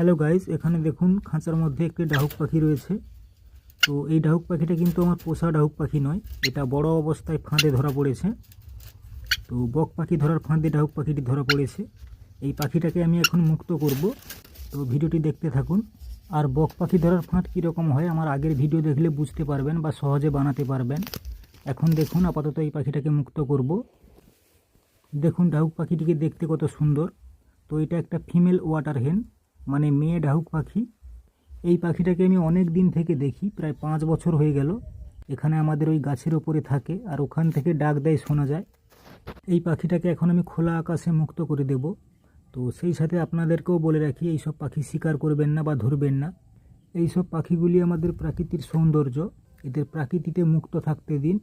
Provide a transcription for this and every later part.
Hello guys এখানে দেখুন খাঁচার মধ্যে একটি ডাহুক পাখি রয়েছে। তো এই ডাহুক পাখিটা কিন্তু আমার পোষা ডাহুক পাখি নয়, এটা বড় অবস্থায় ফাঁদে ধরা পড়েছে। তো বক পাখি ধরার ফাঁদে ডাহুক পাখিটি ধরা পড়েছে। এই পাখিটাকে আমি এখন মুক্ত করব। তো ভিডিওটি দেখতে থাকুন। আর বক পাখি ধরার ফাঁদ কীরকম হয় আমার আগের ভিডিও দেখলে বুঝতে পারবেন বা সহজে বানাতে পারবেন। এখন দেখুন আপাতত এই পাখিটাকে মুক্ত করব। দেখুন ডাহুক পাখিটিকে দেখতে কত সুন্দর। তো এটা একটা ফিমেল ওয়াটার হেন। মানে মেয়ে ডাহুক পাখি, এই পাখিটাকে আমি অনেক দিন থেকে দেখি, প্রায় পাঁচ বছর হয়ে গেল। এখানে আমাদের ওই গাছের ওপরে থাকে আর ওখান থেকে ডাক দেয় শোনা যায়। এই পাখিটাকে এখন আমি খোলা আকাশে মুক্ত করে দেব। তো সেই সাথে আপনাদেরকেও বলে রাখি, এইসব পাখি শিকার করবেন না বা ধরবেন না। এইসব পাখিগুলি আমাদের প্রাকৃতিক সৌন্দর্য, এদের প্রাকৃতিতে মুক্ত থাকতে দিন।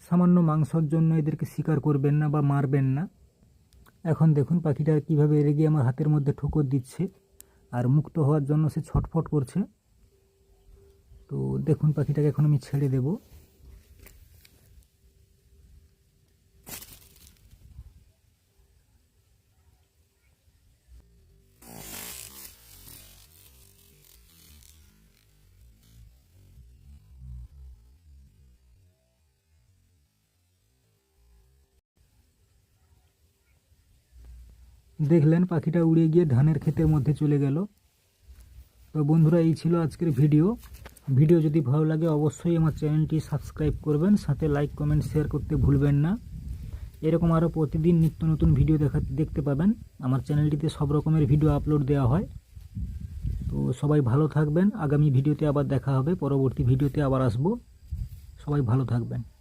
সামান্য মাংসর জন্য এদেরকে শিকার করবেন না বা মারবেন না। এখন দেখুন, পাখিটা কীভাবে রেগে আমার হাতের মধ্যে ঠুকর দিচ্ছে। আর মুক্ত হওয়ার জন্য সে ছটফট করছে। তো দেখুন পাখিটাকে এখন আমি ছেড়ে দেব। দেখলেন পাখিটা উড়ে গিয়ে ধানের ক্ষেতের মধ্যে চলে গেল। তো বন্ধুরা, এই ছিল আজকের ভিডিও। ভিডিও যদি ভালো লাগে, অবশ্যই আমার চ্যানেলটি সাবস্ক্রাইব করবেন, সাথে লাইক, কমেন্ট, শেয়ার করতে ভুলবেন না। এরকম আরও প্রতিদিন নিত্য নতুন ভিডিও দেখা, দেখতে পাবেন। আমার চ্যানেলটিতে সব রকমের ভিডিও আপলোড দেওয়া হয়। তো সবাই ভালো থাকবেন। আগামী ভিডিওতে আবার দেখা হবে। পরবর্তী ভিডিওতে আবার আসব। সবাই ভালো থাকবেন।